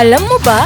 Alam mo ba?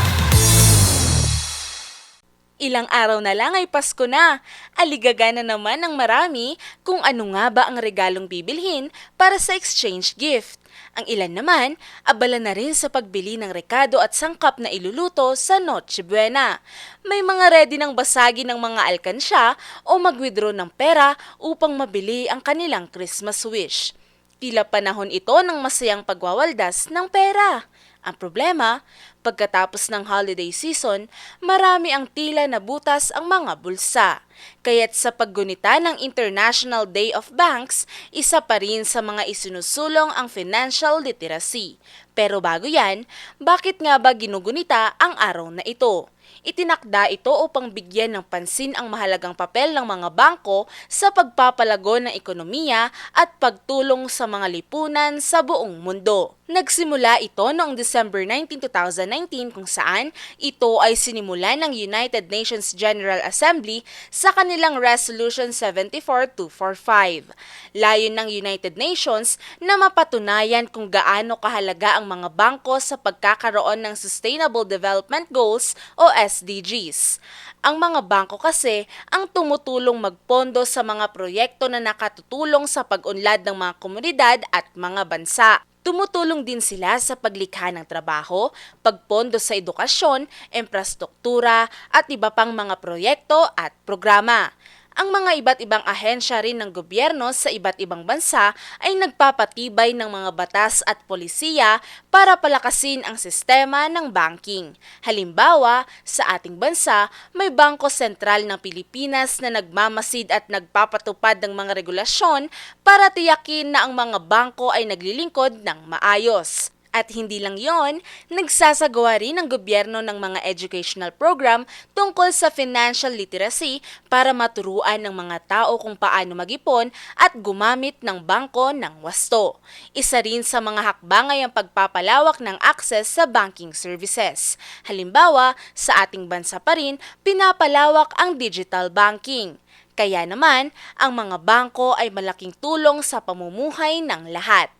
Ilang araw na lang ay Pasko na. Aligaga na naman ng marami kung ano nga ba ang regalong bibilhin para sa exchange gift. Ang ilan naman, abala na rin sa pagbili ng rekado at sangkap na iluluto sa Noche Buena. May mga ready ng basagi ng mga alkansya o mag-withdraw ng pera upang mabili ang kanilang Christmas wish. Tila panahon ito ng masayang pagwawaldas ng pera. Ang problema, pagkatapos ng holiday season, marami ang tila na butas ang mga bulsa. Kaya't sa paggunita ng International Day of Banks, isa pa rin sa mga isinusulong ang financial literacy. Pero bago yan, bakit nga ba ginugunita ang araw na ito? Itinakda ito upang bigyan ng pansin ang mahalagang papel ng mga bangko sa pagpapalago ng ekonomiya at pagtulong sa mga lipunan sa buong mundo. Nagsimula ito noong December 19, 2019 kung saan ito ay sinimula ng United Nations General Assembly sa kanilang Resolution 74245. Layon ng United Nations na mapatunayan kung gaano kahalaga ang mga bangko sa pagkakaroon ng Sustainable Development Goals o SDGs. Ang mga bangko kasi ang tumutulong magpondo sa mga proyekto na nakatutulong sa pag-unlad ng mga komunidad at mga bansa. Tumutulong din sila sa paglikha ng trabaho, pagpondo sa edukasyon, infrastruktura at iba pang mga proyekto at programa. Ang mga iba't ibang ahensya rin ng gobyerno sa iba't ibang bansa ay nagpapatibay ng mga batas at polisiya para palakasin ang sistema ng banking. Halimbawa, sa ating bansa, may Bangko Sentral ng Pilipinas na nagmamasid at nagpapatupad ng mga regulasyon para tiyakin na ang mga bangko ay naglilingkod ng maayos. At hindi lang yon, nagsasagawa rin ang gobyerno ng mga educational program tungkol sa financial literacy para maturuan ng mga tao kung paano mag-ipon at gumamit ng bangko ng wasto. Isa rin sa mga hakbang ay ang pagpapalawak ng access sa banking services. Halimbawa, sa ating bansa pa rin, pinapalawak ang digital banking. Kaya naman, ang mga bangko ay malaking tulong sa pamumuhay ng lahat.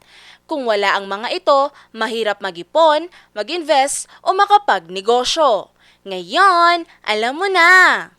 Kung wala ang mga ito, mahirap mag-ipon, mag-invest o makapagnegosyo. Ngayon, alam mo na!